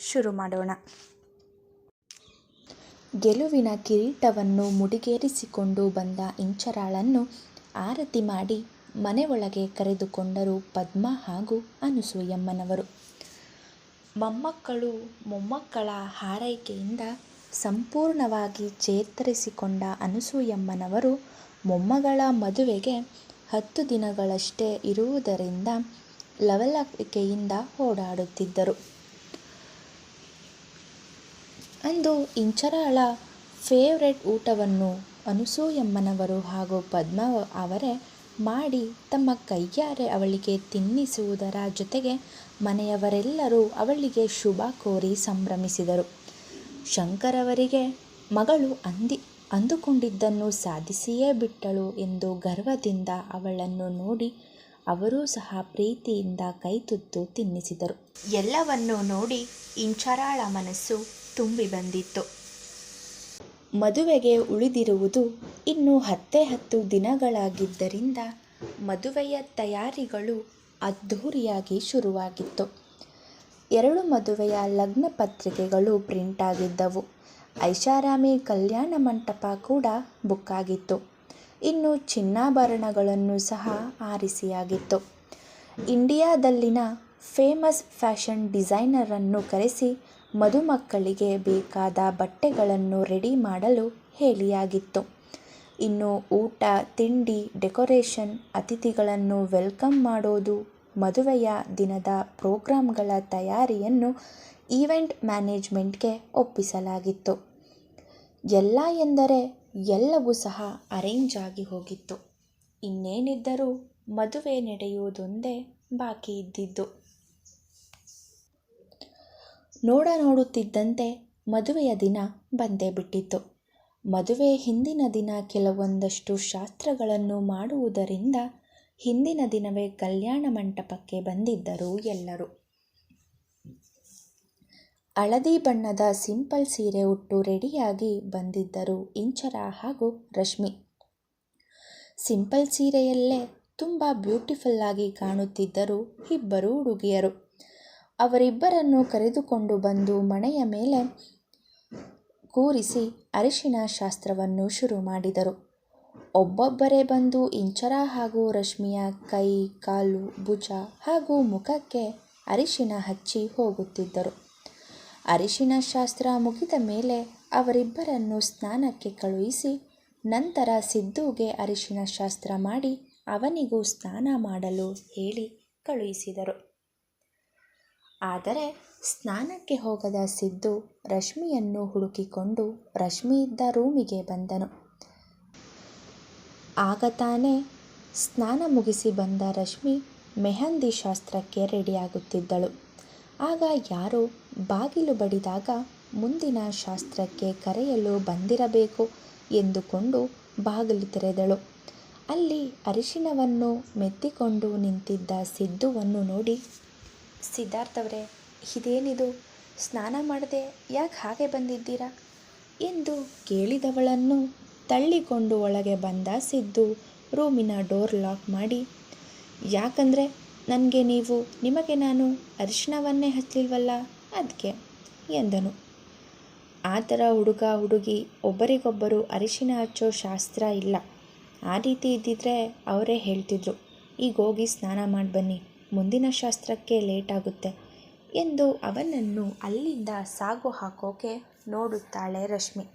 ಶುರು ಮಾಡೋಣ. ಗೆಲುವಿನ ಕಿರೀಟವನ್ನು ಮುಡಿಗೇರಿಸಿಕೊಂಡು ಬಂದ ಇಂಚರಾಳನ್ನು ಆರತಿ ಮಾಡಿ ಮನೆ ಒಳಗೆ ಕರೆದುಕೊಂಡರು ಪದ್ಮ ಹಾಗೂ ಅನುಸೂಯಮ್ಮನವರು. ಮೊಮ್ಮಕ್ಕಳು ಮೊಮ್ಮಕ್ಕಳ ಹಾರೈಕೆಯಿಂದ ಸಂಪೂರ್ಣವಾಗಿ ಚೇತರಿಸಿಕೊಂಡ ಅನುಸೂಯಮ್ಮನವರು ಮೊಮ್ಮಗಳ ಮದುವೆಗೆ ಹತ್ತು ದಿನಗಳಷ್ಟೇ ಇರುವುದರಿಂದ ಲವಲವಿಕೆಯಿಂದ ಓಡಾಡುತ್ತಿದ್ದರು. ಅಂದು ಇಂಚರಾಳ ಫೇವ್ರೆಟ್ ಊಟವನ್ನು ಅನುಸೂಯಮ್ಮನವರು ಹಾಗೂ ಪದ್ಮ ಅವರೇ ಮಾಡಿ ತಮ್ಮ ಕೈಯಾರೆ ಅವಳಿಗೆ ತಿನ್ನಿಸುವುದರ ಜೊತೆಗೆ ಮನೆಯವರೆಲ್ಲರೂ ಅವಳಿಗೆ ಶುಭ ಕೋರಿ ಸಂಭ್ರಮಿಸಿದರು. ಶಂಕರವರಿಗೆ ಮಗಳು ಅಂದಿ, ಅಂದುಕೊಂಡಿದ್ದನ್ನು ಸಾಧಿಸಿಯೇ ಬಿಟ್ಟಳು ಎಂದು ಗರ್ವದಿಂದ ಅವಳನ್ನು ನೋಡಿ ಅವರೂ ಸಹ ಪ್ರೀತಿಯಿಂದ ಕೈತುತ್ತು ತಿನ್ನಿಸಿದರು. ಎಲ್ಲವನ್ನೂ ನೋಡಿ ಇಂಚರಾಳ ಮನಸ್ಸು ತುಂಬಿ ಬಂದಿತ್ತು. ಮದುವೆಗೆ ಉಳಿದಿರುವುದು ಇನ್ನು ಹತ್ತೇ ಹತ್ತು ದಿನಗಳಾಗಿದ್ದರಿಂದ ಮದುವೆಯ ತಯಾರಿಗಳು ಅದ್ಧೂರಿಯಾಗಿ ಶುರುವಾಗಿತ್ತು. ಎರಡು ಮದುವೆಯ ಲಗ್ನ ಪತ್ರಿಕೆಗಳು ಪ್ರಿಂಟ್ ಆಗಿದ್ದವು. ಐಷಾರಾಮಿ ಕಲ್ಯಾಣ ಮಂಟಪ ಕೂಡ ಬುಕ್ ಆಗಿತ್ತು. ಇನ್ನು ಚಿನ್ನಾಭರಣಗಳನ್ನು ಸಹ ಆರಿಸಿಯಾಗಿತ್ತು. ಇಂಡಿಯಾದಲ್ಲಿನ ಫೇಮಸ್ ಫ್ಯಾಷನ್ ಡಿಸೈನರನ್ನು ಕರೆಸಿ ಮದುಮಕ್ಕಳಿಗೆ ಬೇಕಾದ ಬಟ್ಟೆಗಳನ್ನು ರೆಡಿ ಮಾಡಲು ಹೇಳಿಯಾಗಿತ್ತು. ಇನ್ನು ಊಟ, ತಿಂಡಿ, ಡೆಕೋರೇಷನ್, ಅತಿಥಿಗಳನ್ನು ವೆಲ್ಕಮ್ ಮಾಡೋದು, ಮದುವೆಯ ದಿನದ ಪ್ರೋಗ್ರಾಂಗಳ ತಯಾರಿಯನ್ನು ಈವೆಂಟ್ ಮ್ಯಾನೇಜ್ಮೆಂಟ್ಗೆ ಒಪ್ಪಿಸಲಾಗಿತ್ತು. ಎಲ್ಲ ಎಂದರೆ ಎಲ್ಲವೂ ಸಹ ಅರೇಂಜ್ ಆಗಿ ಹೋಗಿತ್ತು. ಇನ್ನೇನಿದ್ದರೂ ಮದುವೆ ನಡೆಯುವುದೊಂದೇ ಬಾಕಿ ಇದ್ದಿದ್ದು. ನೋಡ ನೋಡುತ್ತಿದ್ದಂತೆ ಮದುವೆಯ ದಿನ ಬಂದೇ ಬಿಟ್ಟಿತ್ತು. ಮದುವೆ ಹಿಂದಿನ ದಿನ ಕೆಲವೊಂದಷ್ಟು ಶಾಸ್ತ್ರಗಳನ್ನು ಮಾಡುವುದರಿಂದ ಹಿಂದಿನ ದಿನವೇ ಕಲ್ಯಾಣ ಮಂಟಪಕ್ಕೆ ಬಂದಿದ್ದರು ಎಲ್ಲರೂ. ಹಳದಿ ಬಣ್ಣದ ಸಿಂಪಲ್ ಸೀರೆ ಉಟ್ಟು ರೆಡಿಯಾಗಿ ಬಂದಿದ್ದರು ಇಂಚರ ಹಾಗೂ ರಶ್ಮಿ. ಸಿಂಪಲ್ ಸೀರೆಯಲ್ಲೇ ತುಂಬ ಬ್ಯೂಟಿಫುಲ್ ಆಗಿ ಕಾಣುತ್ತಿದ್ದರು ಇಬ್ಬರು ಹುಡುಗಿಯರು. ಅವರಿಬ್ಬರನ್ನು ಕರೆದುಕೊಂಡು ಬಂದು ಮಣೆಯ ಮೇಲೆ ಕೂರಿಸಿ ಅರಿಶಿನ ಶಾಸ್ತ್ರವನ್ನು ಶುರು ಮಾಡಿದರು. ಒಬ್ಬೊಬ್ಬರೇ ಬಂದು ಇಂಚರ ಹಾಗೂ ರಶ್ಮಿಯ ಕೈ, ಕಾಲು, ಭುಜ ಹಾಗೂ ಮುಖಕ್ಕೆ ಅರಿಶಿನ ಹಚ್ಚಿ ಹೋಗುತ್ತಿದ್ದರು. ಅರಿಶಿನ ಶಾಸ್ತ್ರ ಮುಗಿದ ಮೇಲೆ ಅವರಿಬ್ಬರನ್ನು ಸ್ನಾನಕ್ಕೆ ಕಳುಹಿಸಿ ನಂತರ ಸಿದ್ದುಗೆ ಅರಿಶಿನ ಶಾಸ್ತ್ರ ಮಾಡಿ ಅವನಿಗೂ ಸ್ನಾನ ಮಾಡಲು ಹೇಳಿ ಕಳುಹಿಸಿದರು. ಆದರೆ ಸ್ನಾನಕ್ಕೆ ಹೋಗದ ಸಿದ್ದು ರಶ್ಮಿಯನ್ನು ಹುಡುಕಿಕೊಂಡು ರಶ್ಮಿ ಇದ್ದ ರೂಮಿಗೆ ಬಂದನು. ಆಗ ತಾನೇ ಸ್ನಾನ ಮುಗಿಸಿ ಬಂದ ರಶ್ಮಿ ಮೆಹಂದಿ ಶಾಸ್ತ್ರಕ್ಕೆ ರೆಡಿಯಾಗುತ್ತಿದ್ದಳು. ಆಗ ಯಾರೋ ಬಾಗಿಲು ಬಡಿದಾಗ ಮುಂದಿನ ಶಾಸ್ತ್ರಕ್ಕೆ ಕರೆಯಲು ಬಂದಿರಬೇಕು ಎಂದುಕೊಂಡು ಬಾಗಿಲು ತೆರೆದಳು. ಅಲ್ಲಿ ಅರಿಶಿನವನ್ನು ಮೆತ್ತಿಕೊಂಡು ನಿಂತಿದ್ದ ಸಿದ್ದುವನ್ನು ನೋಡಿ ಸಿದ್ಧಾರ್ಥವ್ರೆ ಇದೇನಿದು? ಸ್ನಾನ ಮಾಡದೆ ಯಾಕೆ ಹಾಗೆ ಬಂದಿದ್ದೀರಾ? ಎಂದು ಕೇಳಿದವಳನ್ನು ತಳ್ಳಿಕೊಂಡು ಒಳಗೆ ಬಂದ ಸಿದ್ದು ರೂಮಿನ ಡೋರ್ ಲಾಕ್ ಮಾಡಿ, ಯಾಕಂದರೆ ನನಗೆ ನೀವು, ನಿಮಗೆ ನಾನು ಅರಿಶಿಣವನ್ನೇ ಹಚ್ಚಲಿಲ್ವಲ್ಲ ಅದಕ್ಕೆ ಎಂದನು. ಆ ಥರ ಹುಡುಗ ಹುಡುಗಿ ಒಬ್ಬರಿಗೊಬ್ಬರು ಅರಿಶಿನ ಹಚ್ಚೋ ಶಾಸ್ತ್ರ ಇಲ್ಲ. ಆ ರೀತಿ ಇದ್ದಿದ್ರೆ ಅವರೇ ಹೇಳ್ತಿದ್ರು, ಈಗ ಹೋಗಿ ಸ್ನಾನ ಮಾಡಿ ಬನ್ನಿ ಮುಂದಿನ ಶಾಸ್ತ್ರಕ್ಕೆ ಲೇಟಾಗುತ್ತೆ ಎಂದು ಅವನನ್ನು ಅಲ್ಲಿಂದ ಸಾಗು ಹಾಕೋಕೆ ನೋಡುತ್ತಾಳೆ ರಶ್ಮಿ.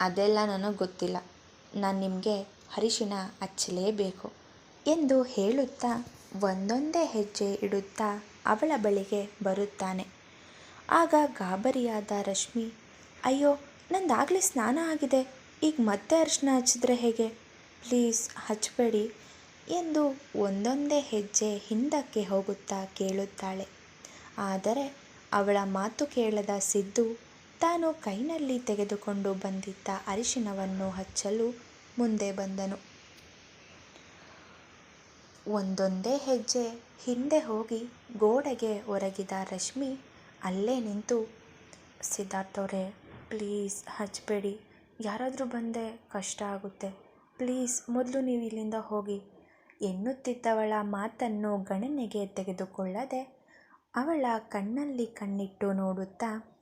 ಅದೆಲ್ಲ ನನಗೆ ಗೊತ್ತಿಲ್ಲ. ನಾನು ನಿಮಗೆ ಅರಿಶಿನ ಹಚ್ಚಲೇಬೇಕು ಎಂದು ಹೇಳುತ್ತಾ ಒಂದೊಂದೇ ಹೆಜ್ಜೆ ಇಡುತ್ತಾ ಅವಳ ಬಳಿಗೆ ಬರುತ್ತಾನೆ. ಆಗ ಗಾಬರಿಯಾದ ರಶ್ಮಿ, ಅಯ್ಯೋ, ನಂದಾಗಲೇ ಸ್ನಾನ ಆಗಿದೆ. ಈಗ ಮತ್ತೆ ಅರಿಶಿನ ಹಚ್ಚಿದ್ರೆ ಹೇಗೆ? ಪ್ಲೀಸ್ ಹಚ್ಚಬೇಡಿ ಎಂದು ಒಂದೊಂದೇ ಹೆಜ್ಜೆ ಹಿಂದಕ್ಕೆ ಹೋಗುತ್ತಾ ಕೇಳುತ್ತಾಳೆ. ಆದರೆ ಅವಳ ಮಾತು ಕೇಳದ ಸಿದ್ದು ತಾನು ಕೈನಲ್ಲಿ ತೆಗೆದುಕೊಂಡು ಬಂದಿದ್ದ ಅರಿಶಿನವನ್ನು ಹಚ್ಚಲು ಮುಂದೆ ಬಂದನು. ಒಂದೊಂದೇ ಹೆಜ್ಜೆ ಹಿಂದೆ ಹೋಗಿ ಗೋಡೆಗೆ ಒರಗಿದ ರಶ್ಮಿ ಅಲ್ಲೇ ನಿಂತು ಸಿದ್ಧಾರ್ಥವ್ರೆ ಪ್ಲೀಸ್ ಹಚ್ಚಬೇಡಿ ಯಾರಾದರೂ ಬಂದೆ ಕಷ್ಟ ಆಗುತ್ತೆ. ಪ್ಲೀಸ್ ಮೊದಲು ನೀವು ಇಲ್ಲಿಂದ ಹೋಗಿ ಎನ್ನುತ್ತಿದ್ದವಳ ಮಾತನ್ನು ಗಣನೆಗೆ ತೆಗೆದುಕೊಳ್ಳದೆ ಅವಳ ಕಣ್ಣಲ್ಲಿ ಕಣ್ಣಿಟ್ಟು ನೋಡುತ್ತಾ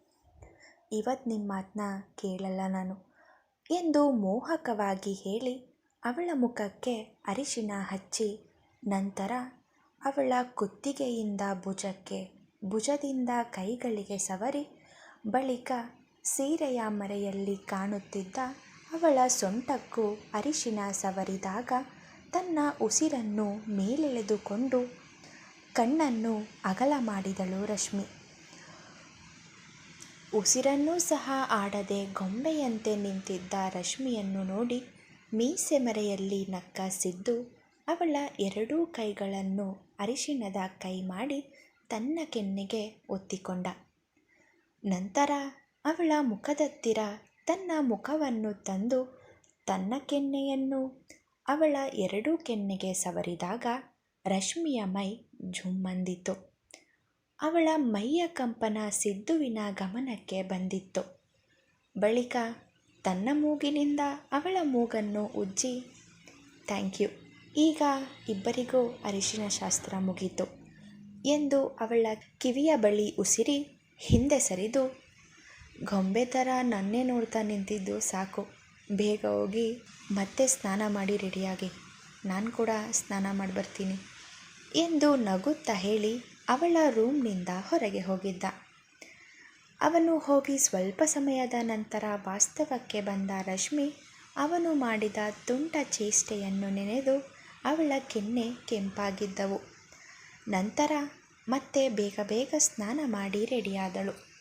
ಇವತ್ತು ನಿಮ್ಮ ಮಾತನ್ನ ಕೇಳಲ್ಲ ನಾನು ಎಂದು ಮೋಹಕವಾಗಿ ಹೇಳಿ ಅವಳ ಮುಖಕ್ಕೆ ಅರಿಶಿನ ಹಚ್ಚಿ ನಂತರ ಅವಳ ಕುತ್ತಿಗೆಯಿಂದ ಭುಜಕ್ಕೆ, ಭುಜದಿಂದ ಕೈಗಳಿಗೆ ಸವರಿ ಬಳಿಕ ಸೀರೆಯ ಮರೆಯಲ್ಲಿ ಕಾಣುತ್ತಿದ್ದ ಅವಳ ಸೊಂಟಕ್ಕೂ ಅರಿಶಿನ ಸವರಿದಾಗ ತನ್ನ ಉಸಿರನ್ನು ಮೇಲೆಳೆದುಕೊಂಡು ಕಣ್ಣನ್ನು ಅಗಲ ಮಾಡಿದಳು ರಶ್ಮಿ. ಉಸಿರನ್ನೂ ಸಹ ಆಡದೆ ಗೊಂಬೆಯಂತೆ ನಿಂತಿದ್ದ ರಶ್ಮಿಯನ್ನು ನೋಡಿ ಮೀಸೆ ಮರೆಯಲ್ಲಿ ನಕ್ಕ ಸಿದ್ದು ಅವಳ ಎರಡೂ ಕೈಗಳನ್ನು ಅರಿಶಿಣದ ಕೈ ಮಾಡಿ ತನ್ನ ಕೆನ್ನೆಗೆ ಒತ್ತಿಕೊಂಡ. ನಂತರ ಅವಳ ಮುಖದತ್ತಿರ ತನ್ನ ಮುಖವನ್ನು ತಂದು ತನ್ನ ಕೆನ್ನೆಯನ್ನು ಅವಳ ಎರಡೂ ಕೆನ್ನೆಗೆ ಸವರಿದಾಗ ರಶ್ಮಿಯ ಮೈ ಝುಮ್ಮಂದಿತು ಅವಳ ಮೈಯ ಕಂಪನ ಸಿದ್ದುವಿನ ಗಮನಕ್ಕೆ ಬಂದಿತ್ತು. ಬಳಿಕ ತನ್ನ ಮೂಗಿನಿಂದ ಅವಳ ಮೂಗನ್ನು ಉಜ್ಜಿ, ಥ್ಯಾಂಕ್ ಯು. ಈಗ ಇಬ್ಬರಿಗೂ ಅರಿಶಿನ ಶಾಸ್ತ್ರ ಮುಗೀತು ಎಂದು ಅವಳ ಕಿವಿಯ ಬಳಿ ಉಸಿರಿ ಹಿಂದೆ ಸರಿದು, ಗೊಂಬೆ ಥರ ನನ್ನೇ ನೋಡ್ತಾ ನಿಂತಿದ್ದು ಸಾಕು. ಬೇಗ ಹೋಗಿ ಮತ್ತೆ ಸ್ನಾನ ಮಾಡಿ ರೆಡಿಯಾಗಿ. ನಾನು ಕೂಡ ಸ್ನಾನ ಮಾಡಿ ಬರ್ತೀನಿ ಎಂದು ನಗುತ್ತಾ ಹೇಳಿ ಅವಳ ರೂಮ್ನಿಂದ ಹೊರಗೆ ಹೋಗಿದ್ದ. ಅವನು ಹೋಗಿ ಸ್ವಲ್ಪ ಸಮಯದ ನಂತರ ವಾಸ್ತವಕ್ಕೆ ಬಂದ ರಶ್ಮಿ ಅವನು ಮಾಡಿದ ತುಂಟ ಚೇಷ್ಟೆಯನ್ನು ನೆನೆದು ಅವಳ ಕೆನ್ನೆ ಕೆಂಪಾಗಿದ್ದವು. ನಂತರ ಮತ್ತೆ ಬೇಗ ಬೇಗ ಸ್ನಾನ ಮಾಡಿ ರೆಡಿಯಾದಳು.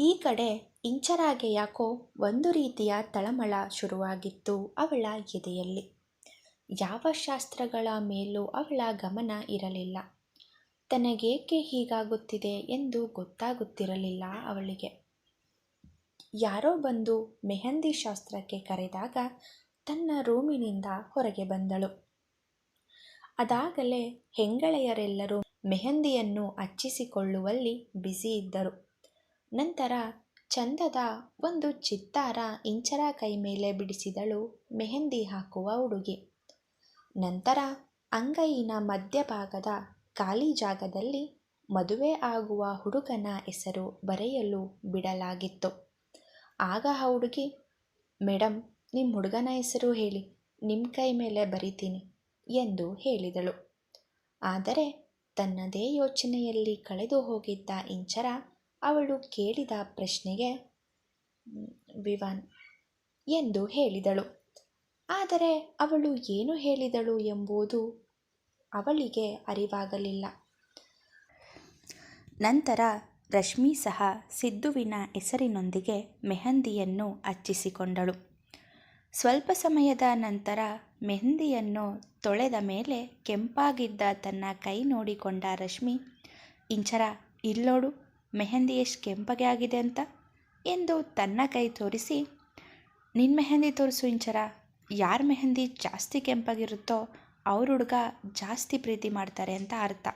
ಈ ಕಡೆ ಇಂಚರಾಗೆ ಯಾಕೋ ಒಂದು ರೀತಿಯ ತಳಮಳ ಶುರುವಾಗಿತ್ತು ಅವಳ ಎದೆಯಲ್ಲಿ. ಯಾವ ಶಾಸ್ತ್ರಗಳ ಮೇಲೂ ಅವಳ ಗಮನ ಇರಲಿಲ್ಲ. ತನಗೇಕೆ ಹೀಗಾಗುತ್ತಿದೆ ಎಂದು ಗೊತ್ತಾಗುತ್ತಿರಲಿಲ್ಲ ಅವಳಿಗೆ. ಯಾರೋ ಬಂದು ಮೆಹಂದಿ ಶಾಸ್ತ್ರಕ್ಕೆ ಕರೆದಾಗ ತನ್ನ ರೂಮಿನಿಂದ ಹೊರಗೆ ಬಂದಳು. ಅದಾಗಲೇ ಹೆಂಗಳೆಯರೆಲ್ಲರೂ ಮೆಹಂದಿಯನ್ನು ಹಚ್ಚಿಸಿಕೊಳ್ಳುವಲ್ಲಿ ಬ್ಯುಸಿ ಇದ್ದರು. ನಂತರ ಚಂದದ ಒಂದು ಚಿತ್ತಾರ ಇಂಚರ ಕೈ ಮೇಲೆ ಬಿಡಿಸಿದಳು ಮೆಹಂದಿ ಹಾಕುವ ಹುಡುಗಿ ನಂತರ ಅಂಗೈನ ಮಧ್ಯಭಾಗದ ಖಾಲಿ ಜಾಗದಲ್ಲಿ ಮದುವೆ ಆಗುವ ಹುಡುಗನ ಹೆಸರು ಬರೆಯಲು ಬಿಡಲಾಗಿತ್ತು. ಆಗ ಆ ಹುಡುಗಿ ಮೇಡಮ್ ನಿಮ್ಮ ಹುಡುಗನ ಹೆಸರು ಹೇಳಿ ನಿಮ್ಮ ಕೈ ಮೇಲೆ ಬರಿತೀನಿ ಎಂದು ಹೇಳಿದಳು. ಆದರೆ ತನ್ನದೇ ಯೋಚನೆಯಲ್ಲಿ ಕಳೆದು ಹೋಗಿದ್ದ ಇಂಚರ ಅವಳು ಕೇಳಿದ ಪ್ರಶ್ನೆಗೆ ವಿವಾನ್, ಎಂದು ಹೇಳಿದಳು. ಆದರೆ ಅವಳು ಏನು ಹೇಳಿದಳು ಎಂಬುದು ಅವಳಿಗೆ ಅರಿವಾಗಲಿಲ್ಲ. ನಂತರ ರಶ್ಮಿ ಸಹ ಸಿದ್ದುವಿನ ಹೆಸರಿನೊಂದಿಗೆ ಮೆಹಂದಿಯನ್ನು ಹಚ್ಚಿಸಿಕೊಂಡಳು ಸ್ವಲ್ಪ ಸಮಯದ ನಂತರ ಮೆಹಂದಿಯನ್ನು ತೊಳೆದ ಮೇಲೆ ಕೆಂಪಾಗಿದ್ದ ತನ್ನ ಕೈ ನೋಡಿಕೊಂಡ ರಶ್ಮಿ, ಇಂಚರ, ಇಲ್ಲೋಡು ಮೆಹಂದಿ ಎಷ್ಟು ಕೆಂಪಗೆ ಆಗಿದೆ ಅಂತ? ಎಂದು ತನ್ನ ಕೈ ತೋರಿಸಿ ನಿನ್ನ ಮೆಹಂದಿ ತೋರಿಸು ಇಂಚರ. ಯಾರ ಮೆಹಂದಿ ಜಾಸ್ತಿ ಕೆಂಪಾಗಿರುತ್ತೋ ಅವ್ರ ಹುಡುಗ ಜಾಸ್ತಿ ಪ್ರೀತಿ ಮಾಡ್ತಾರೆ ಅಂತ ಅರ್ಥ.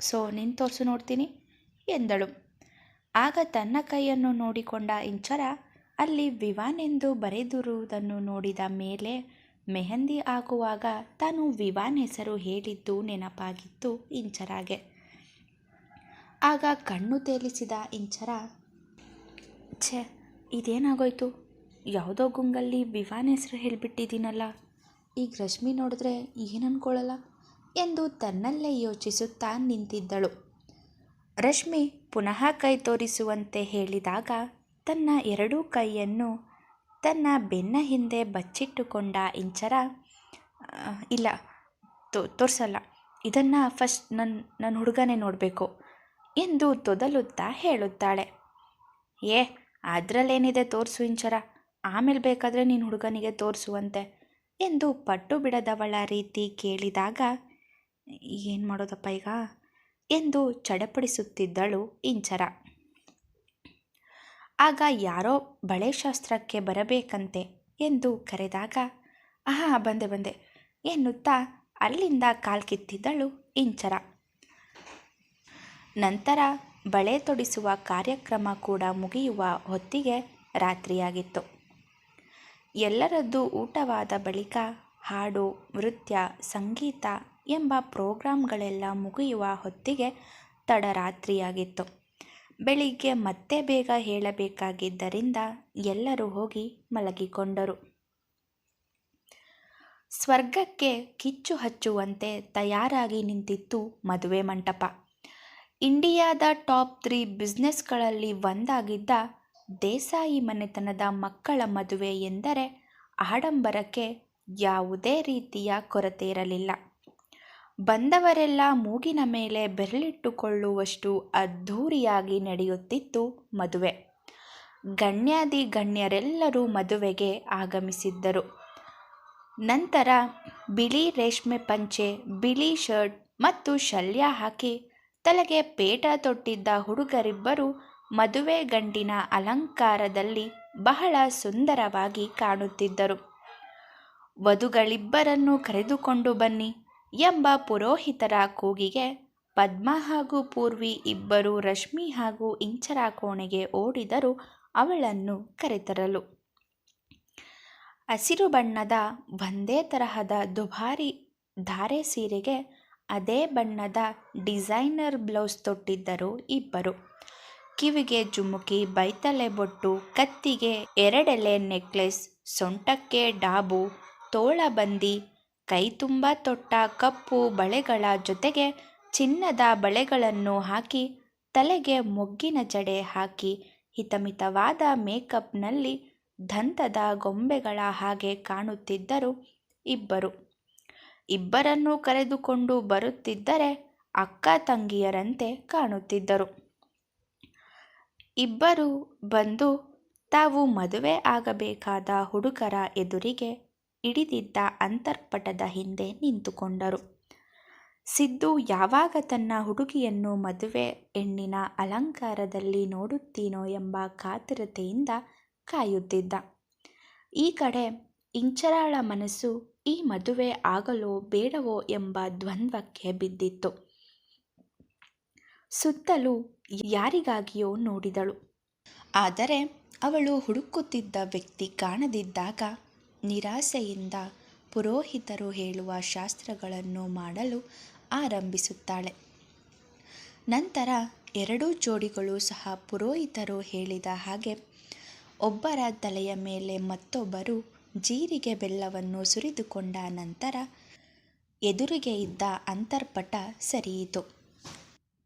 ಸೊ ನಿನ್ನ ತೋರಿಸು ನೋಡ್ತೀನಿ, ಎಂದಳು. ಆಗ ತನ್ನ ಕೈಯನ್ನು ನೋಡಿಕೊಂಡ ಇಂಚರ ಅಲ್ಲಿ ವಿವಾನ್ ಎಂದು ಬರೆದಿರುವುದನ್ನು ನೋಡಿದ ಮೇಲೆ ಮೆಹಂದಿ ಆಗುವಾಗ ತಾನು ವಿವಾನ್ ಹೆಸರು ಹೇಳಿದ್ದು ನೆನಪಾಗಿತ್ತು ಇಂಚರಾಗೆ. ಆಗ ಕಣ್ಣು ತೇಲಿಸಿದ ಇಂಚರ, ಛೆ, ಇದೇನಾಗೋಯ್ತು? ಯಾವುದೋ ಗುಂಗಲ್ಲಿ ವಿವಾನ್ ಹೆಸರು ಹೇಳಿಬಿಟ್ಟಿದ್ದೀನಲ್ಲ. ಈಗ ರಶ್ಮಿ ನೋಡಿದ್ರೆ ಏನನ್ಕೊಳ್ಳಲ್ಲ ಎಂದು ತನ್ನಲ್ಲೇ ಯೋಚಿಸುತ್ತಾ ನಿಂತಿದ್ದಳು. ರಶ್ಮಿ ಪುನಃ ಕೈ ತೋರಿಸುವಂತೆ ಹೇಳಿದಾಗ ತನ್ನ ಎರಡೂ ಕೈಯನ್ನು ತನ್ನ ಬೆನ್ನ ಹಿಂದೆ ಬಚ್ಚಿಟ್ಟುಕೊಂಡ ಇಂಚರ ಇಲ್ಲ, ತೋ, ತೋರಿಸಲ್ಲ. ಇದನ್ನು ಫಸ್ಟ್ ನನ್ನ ನನ್ನ ಹುಡುಗನೇ ನೋಡಬೇಕು. ಎಂದು ತೊದಲುತ್ತಾ ಹೇಳುತ್ತಾಳೆ. ಏ, ಅದರಲ್ಲೇನಿದೆ ತೋರಿಸು ಇಂಚರ. ಆಮೇಲೆ ಬೇಕಾದರೆ ನಿನ್ನ ಹುಡುಗನಿಗೆ ತೋರಿಸುವಂತೆ ಎಂದು ಪಟ್ಟು ಬಿಡದವಳ ರೀತಿ ಕೇಳಿದಾಗ, ಏನು ಮಾಡೋದಪ್ಪ ಈಗ? ಎಂದು ಚಡಪಡಿಸುತ್ತಿದ್ದಳು ಇಂಚರ. ಆಗ ಯಾರೋ ಬಳೆಶಾಸ್ತ್ರಕ್ಕೆ ಬರಬೇಕಂತೆ ಎಂದು ಕರೆದಾಗ, ಆಹಾ, ಬಂದೆ ಬಂದೆ ಎನ್ನುತ್ತಾ ಅಲ್ಲಿಂದ ಕಾಲ್ಕಿತ್ತಿದ್ದಳು ಇಂಚರ. ನಂತರ ಬಳೆ ತೊಡಿಸುವ ಕಾರ್ಯಕ್ರಮ ಕೂಡ ಮುಗಿಯುವ ಹೊತ್ತಿಗೆ ರಾತ್ರಿಯಾಗಿತ್ತು. ಎಲ್ಲರದ್ದು ಊಟವಾದ ಬಳಿಕ ಹಾಡು, ನೃತ್ಯ, ಸಂಗೀತ ಎಂಬ ಪ್ರೋಗ್ರಾಮ್ಗಳೆಲ್ಲ ಮುಗಿಯುವ ಹೊತ್ತಿಗೆ ತಡರಾತ್ರಿಯಾಗಿತ್ತು. ಬೆಳಿಗ್ಗೆ ಮತ್ತೆ ಬೇಗ ಹೇಳಬೇಕಾಗಿದ್ದರಿಂದ ಎಲ್ಲರೂ ಹೋಗಿ ಮಲಗಿಕೊಂಡರು. ಸ್ವರ್ಗಕ್ಕೆ ಕಿಚ್ಚು ಹಚ್ಚುವಂತೆ ತಯಾರಾಗಿ ನಿಂತಿತ್ತು ಮದುವೆ ಮಂಟಪ. ಇಂಡಿಯಾದ ಟಾಪ್ ತ್ರೀ ಬಿಸ್ನೆಸ್ಗಳಲ್ಲಿ ಒಂದಾಗಿದ್ದ ದೇಸಾಯಿ ಮನೆತನದ ಮಕ್ಕಳ ಮದುವೆ ಎಂದರೆ ಆಡಂಬರಕ್ಕೆ ಯಾವುದೇ ರೀತಿಯ ಕೊರತೆ ಇರಲಿಲ್ಲ. ಬಂದವರೆಲ್ಲ ಮೂಗಿನ ಮೇಲೆ ಬೆರಳಿಟ್ಟುಕೊಳ್ಳುವಷ್ಟು ಅದ್ಧೂರಿಯಾಗಿ ನಡೆಯುತ್ತಿತ್ತು ಮದುವೆ. ಗಣ್ಯಾದಿ ಗಣ್ಯರೆಲ್ಲರೂ ಮದುವೆಗೆ ಆಗಮಿಸಿದ್ದರು. ನಂತರ ಬಿಳಿ ರೇಷ್ಮೆ ಪಂಚೆ, ಬಿಳಿ ಶರ್ಟ್ ಮತ್ತು ಶಲ್ಯ ಹಾಕಿ ತಲೆಗೆ ಪೇಟ ತೊಟ್ಟಿದ್ದ ಹುಡುಗರಿಬ್ಬರು ಮದುವೆ ಗಂಡಿನ ಅಲಂಕಾರದಲ್ಲಿ ಬಹಳ ಸುಂದರವಾಗಿ ಕಾಣುತ್ತಿದ್ದರು. ವಧುಗಳಿಬ್ಬರನ್ನು ಕರೆದುಕೊಂಡು ಬನ್ನಿ ಎಂಬ ಪುರೋಹಿತರ ಕೂಗಿಗೆ ಪದ್ಮ ಹಾಗೂ ಪೂರ್ವಿ ಇಬ್ಬರು ರಶ್ಮಿ ಹಾಗೂ ಇಂಚರ ಕೋಣೆಗೆ ಓಡಿದರು ಅವಳನ್ನು ಕರೆತರಲು. ಹಸಿರು ಬಣ್ಣದ, ಒಂದೇ ತರಹದ ದುಬಾರಿ ಧಾರೆ ಸೀರೆಗೆ ಅದೇ ಬಣ್ಣದ ಡಿಸೈನರ್ ಬ್ಲೌಸ್ ತೊಟ್ಟಿದ್ದರು ಇಬ್ಬರು. ಕಿವಿಗೆ ಜುಮುಕಿ, ಬೈತಲೆ ಬೊಟ್ಟು, ಕತ್ತಿಗೆ ಎರಡೆಲೆ ನೆಕ್ಲೆಸ್, ಸೊಂಟಕ್ಕೆ ಡಾಬು ತೋಳಬಂದಿ ಕೈ ತುಂಬ ತೊಟ್ಟ, ಕಪ್ಪು ಬಳೆಗಳ ಜೊತೆಗೆ ಚಿನ್ನದ ಬಳೆಗಳನ್ನು ಹಾಕಿ, ತಲೆಗೆ ಮೊಗ್ಗಿನ ಜಡೆ ಹಾಕಿ, ಹಿತಮಿತವಾದ ಮೇಕಪ್ನಲ್ಲಿ ದಂತದ ಗೊಂಬೆಗಳ ಹಾಗೆ ಕಾಣುತ್ತಿದ್ದರು ಇಬ್ಬರು. ಇಬ್ಬರನ್ನು ಕರೆದುಕೊಂಡು ಬರುತ್ತಿದ್ದರೆ ಅಕ್ಕ ತಂಗಿಯರಂತೆ ಕಾಣುತ್ತಿದ್ದರು. ಇಬ್ಬರು ಬಂದು ತಾವು ಮದುವೆ ಆಗಬೇಕಾದ ಹುಡುಗರ ಎದುರಿಗೆ ಹಿಡಿದಿದ್ದ ಅಂತರ್ಪಟದ ಹಿಂದೆ ನಿಂತುಕೊಂಡರು. ಸಿದ್ದು ಯಾವಾಗ ತನ್ನ ಹುಡುಗಿಯನ್ನು ಮದುವೆ ಹೆಣ್ಣಿನ ಅಲಂಕಾರದಲ್ಲಿ ನೋಡುತ್ತೀನೋ ಎಂಬ ಕಾತುರತೆಯಿಂದ ಕಾಯುತ್ತಿದ್ದ. ಈ ಕಡೆ ಇಂಚರಾಳ ಮನಸ್ಸು ಈ ಮದುವೆ ಆಗಲೋ ಬೇಡವೋ ಎಂಬ ದ್ವಂದ್ವಕ್ಕೆ ಬಿದ್ದಿತ್ತು. ಸುತ್ತಲೂ ಯಾರಿಗಾಗಿಯೋ ನೋಡಿದಳು. ಆದರೆ ಅವಳು ಹುಡುಕುತ್ತಿದ್ದ ವ್ಯಕ್ತಿ ಕಾಣದಿದ್ದಾಗ ನಿರಾಸೆಯಿಂದ ಪುರೋಹಿತರು ಹೇಳುವ ಶಾಸ್ತ್ರಗಳನ್ನು ಮಾಡಲು ಆರಂಭಿಸುತ್ತಾಳೆ. ನಂತರ ಎರಡೂ ಜೋಡಿಗಳು ಸಹ ಪುರೋಹಿತರು ಹೇಳಿದ ಹಾಗೆ ಒಬ್ಬರ ತಲೆಯ ಮೇಲೆ ಮತ್ತೊಬ್ಬರು ಜೀರಿಗೆ ಬೆಲ್ಲವನ್ನು ಸುರಿದುಕೊಂಡ ನಂತರ ಎದುರಿಗೆ ಇದ್ದ ಅಂತರ್ಪಟ ಸರಿಯಿತು.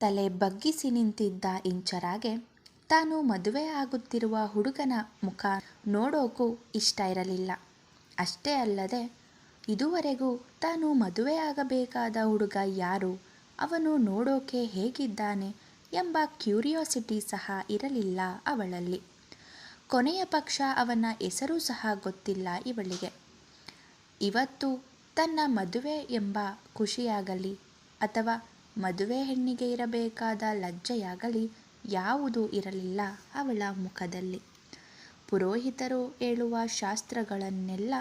ತಲೆ ಬಗ್ಗಿಸಿ ನಿಂತಿದ್ದ ಇಂಚರಾಗೆ ತಾನು ಮದುವೆ ಆಗುತ್ತಿರುವ ಹುಡುಗನ ಮುಖ ನೋಡೋಕು ಇಷ್ಟ ಇರಲಿಲ್ಲ. ಅಷ್ಟೇ ಅಲ್ಲದೆ ಇದುವರೆಗೂ ತಾನು ಮದುವೆ ಆಗಬೇಕಾದ ಹುಡುಗ ಯಾರು, ಅವನು ನೋಡೋಕೆ ಹೇಗಿದ್ದಾನೆ ಎಂಬ ಕ್ಯೂರಿಯಾಸಿಟಿ ಸಹ ಇರಲಿಲ್ಲ ಅವಳಲ್ಲಿ. ಕೊನೆಯ ಪಕ್ಷ ಅವನ ಹೆಸರು ಸಹ ಗೊತ್ತಿಲ್ಲ ಇವಳಿಗೆ. ಇವತ್ತು ತನ್ನ ಮದುವೆ ಎಂಬ ಖುಷಿಯಾಗಲಿ ಅಥವಾ ಮದುವೆ ಹೆಣ್ಣಿಗೆ ಇರಬೇಕಾದ ಲಜ್ಜೆಯಾಗಲಿ ಯಾವುದೂ ಇರಲಿಲ್ಲ ಅವಳ ಮುಖದಲ್ಲಿ. ಪುರೋಹಿತರು ಹೇಳುವ ಶಾಸ್ತ್ರಗಳನ್ನೆಲ್ಲ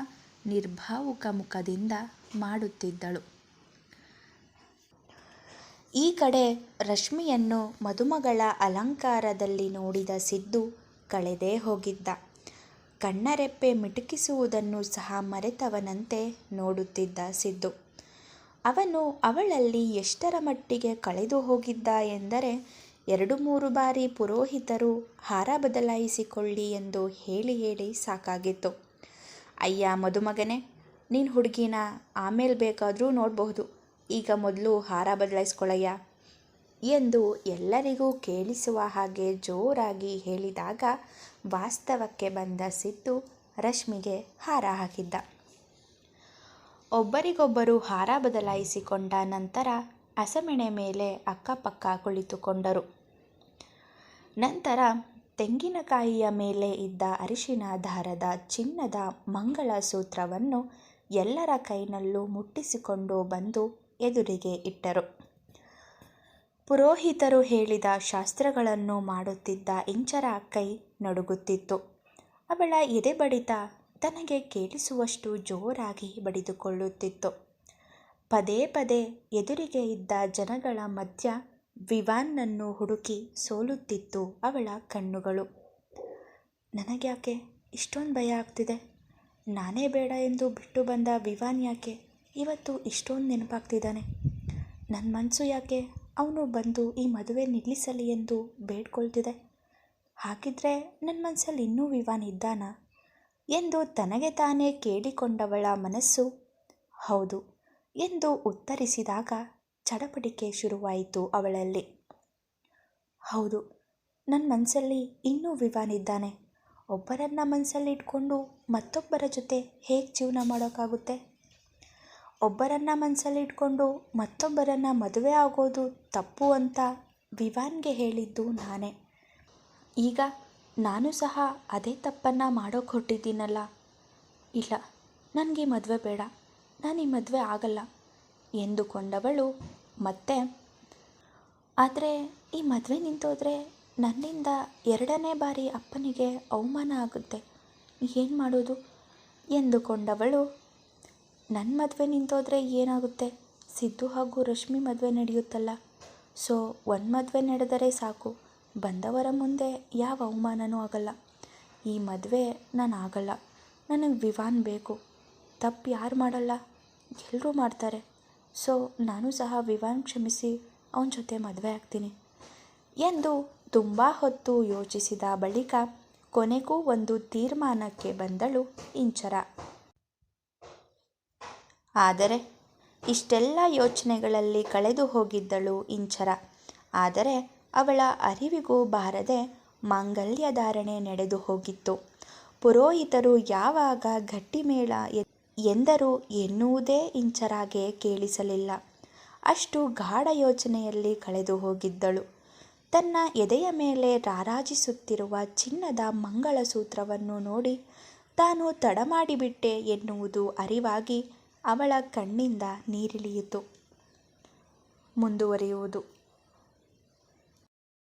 ನಿರ್ಭಾವುಕ ಮುಖದಿಂದ ಮಾಡುತ್ತಿದ್ದಳು. ಈ ಕಡೆ ರಶ್ಮಿಯನ್ನು ಮದುಮಗಳ ಅಲಂಕಾರದಲ್ಲಿ ನೋಡಿದ ಸಿದ್ದು ಕಳೆದೇ ಹೋಗಿದ್ದ. ಕಣ್ಣರೆಪ್ಪೆ ಮಿಟುಕಿಸುವುದನ್ನು ಸಹ ಮರೆತವನಂತೆ ನೋಡುತ್ತಿದ್ದ ಸಿದ್ದು. ಅವನು ಅವಳಲ್ಲಿ ಎಷ್ಟರ ಮಟ್ಟಿಗೆ ಕಳೆದು ಹೋಗಿದ್ದ ಎಂದರೆ, ಎರಡು ಮೂರು ಬಾರಿ ಪುರೋಹಿತರು ಹಾರ ಬದಲಾಯಿಸಿಕೊಳ್ಳಿ ಎಂದು ಹೇಳಿ ಹೇಳಿ ಸಾಕಾಗಿತ್ತು. ಅಯ್ಯ ಮದುಮಗನೇ, ನೀನು ಹುಡುಗಿನ ಆಮೇಲೆ ಬೇಕಾದರೂ ನೋಡಬಹುದು. ಈಗ ಮೊದಲು ಹಾರ ಬದಲಾಯಿಸ್ಕೊಳ್ಳಯ್ಯ ಎಂದು ಎಲ್ಲರಿಗೂ ಕೇಳಿಸುವ ಹಾಗೆ ಜೋರಾಗಿ ಹೇಳಿದಾಗ ವಾಸ್ತವಕ್ಕೆ ಬಂದ ಸಿದ್ದು ರಶ್ಮಿಗೆ ಹಾರ ಹಾಕಿದ್ದ. ಒಬ್ಬರಿಗೊಬ್ಬರು ಹಾರ ಬದಲಾಯಿಸಿಕೊಂಡ ನಂತರ ಹಸಮೆಣೆ ಮೇಲೆ ಅಕ್ಕಪಕ್ಕ ಕುಳಿತುಕೊಂಡರು. ನಂತರ ತೆಂಗಿನಕಾಯಿಯ ಮೇಲೆ ಇದ್ದ ಅರಿಶಿನ ದಾರದ ಚಿನ್ನದ ಮಂಗಳಸೂತ್ರವನ್ನು ಎಲ್ಲರ ಕೈನಲ್ಲೂ ಮುಟ್ಟಿಸಿಕೊಂಡು ಬಂದು ಎದುರಿಗೆ ಇಟ್ಟರು. ಪುರೋಹಿತರು ಹೇಳಿದ ಶಾಸ್ತ್ರಗಳನ್ನು ಮಾಡುತ್ತಿದ್ದ ಇಂಚರ ಕೈ ನಡುಗುತ್ತಿತ್ತು. ಅವಳ ಎದೆ ಬಡಿತ ತನಗೆ ಕೇಳಿಸುವಷ್ಟು ಜೋರಾಗಿ ಬಡಿದುಕೊಳ್ಳುತ್ತಿತ್ತು. ಪದೇ ಪದೇ ಎದುರಿಗೆ ಇದ್ದ ಜನಗಳ ಮಧ್ಯ ವಿವಾನ್ನನ್ನು ಹುಡುಕಿ ಸೋಲುತ್ತಿತ್ತು ಅವಳ ಕಣ್ಣುಗಳು. ನನಗ್ಯಾಕೆ ಇಷ್ಟೊಂದು ಭಯ ಆಗ್ತಿದೆ? ನಾನೇ ಬೇಡ ಎಂದು ಬಿಟ್ಟು ಬಂದ ವಿವಾನ್ ಯಾಕೆ? ಇವತ್ತು ಇಷ್ಟೊಂದು ನೆನಪಾಗ್ತಿದ್ದಾನೆ. ನನ್ನ ಮನಸ್ಸು ಯಾಕೆ ಅವನು ಬಂದು ಈ ಮದುವೆ ನಿಲ್ಲಿಸಲಿ ಎಂದು ಬೇಡ್ಕೊಳ್ತಿದೆ. ಹಾಗಿದ್ರೆ ನನ್ನ ಮನಸ್ಸಲ್ಲಿ ಇನ್ನೂ ವಿವಾನ್ ಇದ್ದಾನಾ ಎಂದು ತನಗೆ ತಾನೇ ಕೇಳಿಕೊಂಡವಳ ಮನಸ್ಸು ಹೌದು ಎಂದು ಉತ್ತರಿಸಿದಾಗ ಚಡಪಡಿಕೆ ಶುರುವಾಯಿತು ಅವಳಲ್ಲಿ. ಹೌದು ನನ್ನ ಮನಸ್ಸಲ್ಲಿ ಇನ್ನೂ ವಿವಾನ್ ಇದ್ದಾನೆ ಒಬ್ಬರನ್ನ ಮನಸ್ಸಲ್ಲಿ ಇಟ್ಕೊಂಡು ಮತ್ತೊಬ್ಬರ ಜೊತೆ ಹೇಗೆ ಜೀವನ ಮಾಡೋಕ್ಕಾಗುತ್ತೆ? ಒಬ್ಬರನ್ನ ಮನಸಲ್ಲಿ ಇಟ್ಕೊಂಡು ಮತ್ತೊಬ್ಬರನ್ನ ಮದುವೆ ಆಗೋದು ತಪ್ಪು ಅಂತ ವಿವಾನ್ಗೆ ಹೇಳಿದ್ದು ನಾನೇ. ಈಗ ನಾನು ಸಹ ಅದೇ ತಪ್ಪನ್ನು ಮಾಡೋಕೆ ಹೊಟ್ಟಿದ್ದೀನಲ್ಲ ಇಲ್ಲ, ನನಗೆ ಮದುವೆ ಬೇಡ. ನಾನು ಈ ಮದುವೆ ಆಗಲ್ಲ ಎಂದುಕೊಂಡವಳು ಮತ್ತೆ, ಆದರೆ ಈ ಮದುವೆ ನಿಂತೋದ್ರೆ ನನ್ನಿಂದ ಎರಡನೇ ಬಾರಿ ಅಪ್ಪನಿಗೆ ಅವಮಾನ ಆಗುತ್ತೆ. ಏನು ಮಾಡೋದು? ಎಂದುಕೊಂಡವಳು ನನ್ನ ಮದುವೆ ನಿಂತೋದ್ರೆ ಏನಾಗುತ್ತೆ? ಸಿದ್ದು ಹಾಗೂ ರಶ್ಮಿ ಮದುವೆ ನಡೆಯುತ್ತಲ್ಲ. ಸೊ, ಒಂದು ಮದುವೆ ನಡೆದರೆ ಸಾಕು. ಬಂದವರ ಮುಂದೆ ಯಾವ ಅವಮಾನನೂ ಆಗಲ್ಲ. ಈ ಮದುವೆ ನಾನು ಆಗಲ್ಲ. ನನಗೆ ವಿವಾನ್ ಬೇಕು. ತಪ್ಪು ಯಾರು ಮಾಡಲ್ಲ? ಎಲ್ಲರೂ ಮಾಡ್ತಾರೆ. ಸೊ, ನಾನು ಸಹ ವಿವಾನ್ ಕ್ಷಮಿಸಿ ಅವನ ಜೊತೆ ಮದುವೆ ಆಗ್ತೀನಿ. ಎಂದು ತುಂಬ ಹೊತ್ತು ಯೋಚಿಸಿದ ಬಳಿಕ ಕೊನೆಗೂ ಒಂದು ತೀರ್ಮಾನಕ್ಕೆ ಬಂದಳು ಇಂಚರ. ಆದರೆ ಇಷ್ಟೆಲ್ಲ ಯೋಚನೆಗಳಲ್ಲಿ ಕಳೆದು ಹೋಗಿದ್ದಳು ಇಂಚರ. ಆದರೆ ಅವಳ ಅರಿವಿಗೂ ಬಾರದೆ ಮಾಂಗಲ್ಯ ಧಾರಣೆ ನಡೆದು ಹೋಗಿತ್ತು. ಪುರೋಹಿತರು ಯಾವಾಗ ಗಟ್ಟಿಮೇಳ ಎಂದರು ಎನ್ನುವುದೇ ಇಂಚರಾಗೆ ಕೇಳಿಸಲಿಲ್ಲ. ಅಷ್ಟು ಗಾಢ ಯೋಚನೆಯಲ್ಲಿ ಕಳೆದು ಹೋಗಿದ್ದಳು. ತನ್ನ ಎದೆಯ ಮೇಲೆ ರಾರಾಜಿಸುತ್ತಿರುವ ಚಿನ್ನದ ಮಂಗಳಸೂತ್ರವನ್ನು ನೋಡಿ ತಾನು ತಡಮಾಡಿಬಿಟ್ಟೆ ಎನ್ನುವುದು ಅರಿವಾಗಿ ಅವಳ ಕಣ್ಣಿಂದ ನೀರಿಳಿಯಿತು. ಮುಂದುವರಿಯುವುದು.